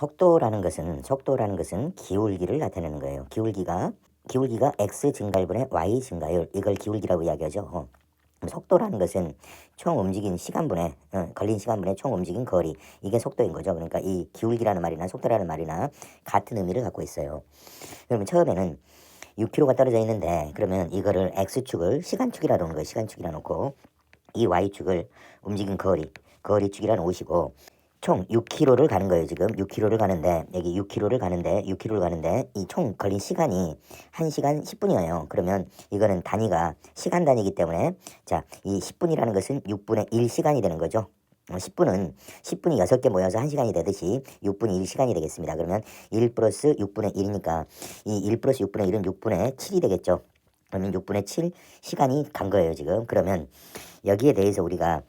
속도라는 것은 속도라는 것은 기울기를 나타내는 거예요. 기울기가 기울기가 x 증가율분의 y 증가율 이걸 기울기라고 이야기하죠. 어. 속도라는 것은 총 움직인 시간분의 어, 걸린 시간분의 총 움직인 거리 이게 속도인 거죠. 그러니까 이 기울기라는 말이나 속도라는 말이나 같은 의미를 갖고 있어요. 그러면 처음에는 6km가 떨어져 있는데 그러면 이거를 x축을 시간축이라 놓은 거예요. 시간축이라 놓고 이 y축을 움직인 거리 거리축이라는 옷이고 총 6km를 가는 거예요 지금. 6km를 가는데 여기 6km를 가는데 6km를 가는데 이 총 걸린 시간이 1시간 10분이에요. 그러면 이거는 단위가 시간 단위이기 때문에 자 이 10분이라는 것은 6분의 1시간이 되는 거죠. 어, 10분은 10분이 6개 모여서 1시간이 되듯이 6분이 1시간이 되겠습니다. 그러면 1 플러스 6분의 1이니까 이 1 플러스 6분의 1은 6분의 7이 되겠죠. 그러면 6분의 7 시간이 간 거예요 지금. 그러면 여기에 대해서 우리가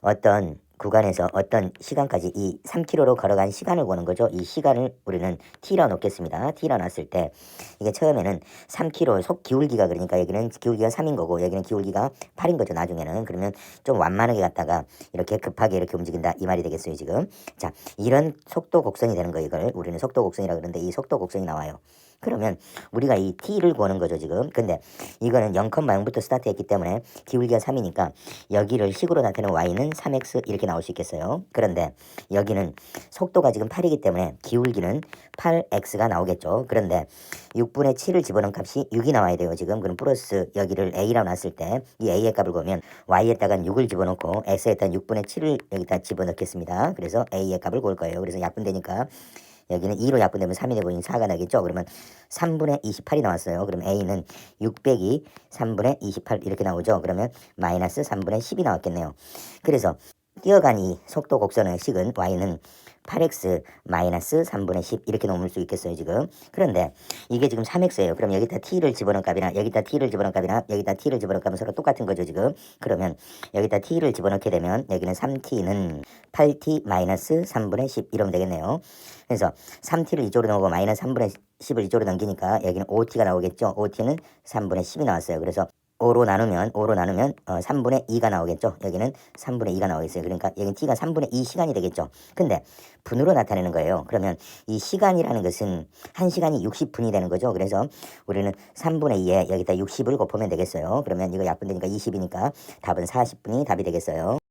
어떤 구간에서 어떤 시간까지 이 3km로 걸어간 시간을 보는 거죠. 이 시간을 우리는 t라 놓겠습니다. t라 놨을 때 이게 처음에는 3km 속 기울기가 그러니까 여기는 기울기가 3인 거고 여기는 기울기가 8인 거죠. 나중에는 그러면 좀 완만하게 갔다가 이렇게 급하게 이렇게 움직인다 이 말이 되겠어요. 지금 자 이런 속도 곡선이 되는 거 이걸 우리는 속도 곡선이라 그러는데 이 속도 곡선이 나와요. 그러면 우리가 이 t를 구하는 거죠 지금. 근데 이거는 0,0부터 스타트했기 때문에 기울기가 3이니까 여기를 식으로 나타내는 y는 3x 이렇게 나올 수 있겠어요. 그런데 여기는 속도가 지금 8이기 때문에 기울기는 8x가 나오겠죠. 그런데 6분의 7을 집어넣은 값이 6이 나와야 돼요 지금. 그럼 플러스 여기를 a라고 놨을 때 이 a의 값을 구하면 y에다가 6을 집어넣고 x에다 6분의 7을 여기다 집어넣겠습니다. 그래서 a의 값을 구할 거예요. 그래서 약분되니까 여기는 2로 약분되면 3이 되고 4가 나겠죠. 그러면 3분의 28이 나왔어요. 그럼 A는 600이 3분의 28 이렇게 나오죠. 그러면 마이너스 3분의 10이 나왔겠네요. 그래서 뛰어간 이 속도 곡선의 식은 Y는 8x 마이너스 3분의 10 이렇게 놓을 수 있겠어요 지금. 그런데 이게 지금 3x예요. 그럼 여기다 t를 집어넣은 값이나 여기다 t를 집어넣은 값이나 여기다 t를 집어넣은 값은 서로 똑같은 거죠 지금. 그러면 여기다 t를 집어넣게 되면 여기는 3t는 8t 마이너스 3분의 10 이러면 되겠네요. 그래서 3t를 이쪽으로 넣고 마이너스 3분의 10을 이쪽으로 넘기니까 여기는 5t가 나오겠죠? 5t는 3분의 10이 나왔어요. 그래서 5로 나누면 5로 나누면 어, 3분의 2가 나오겠죠. 여기는 3분의 2가 나오겠어요. 그러니까 여기는 t가 3분의 2 시간이 되겠죠. 근데 분으로 나타내는 거예요. 그러면 이 시간이라는 것은 1시간이 60분이 되는 거죠. 그래서 우리는 3분의 2에 여기다 60을 곱하면 되겠어요. 그러면 이거 약분되니까 20이니까 답은 40분이 답이 되겠어요.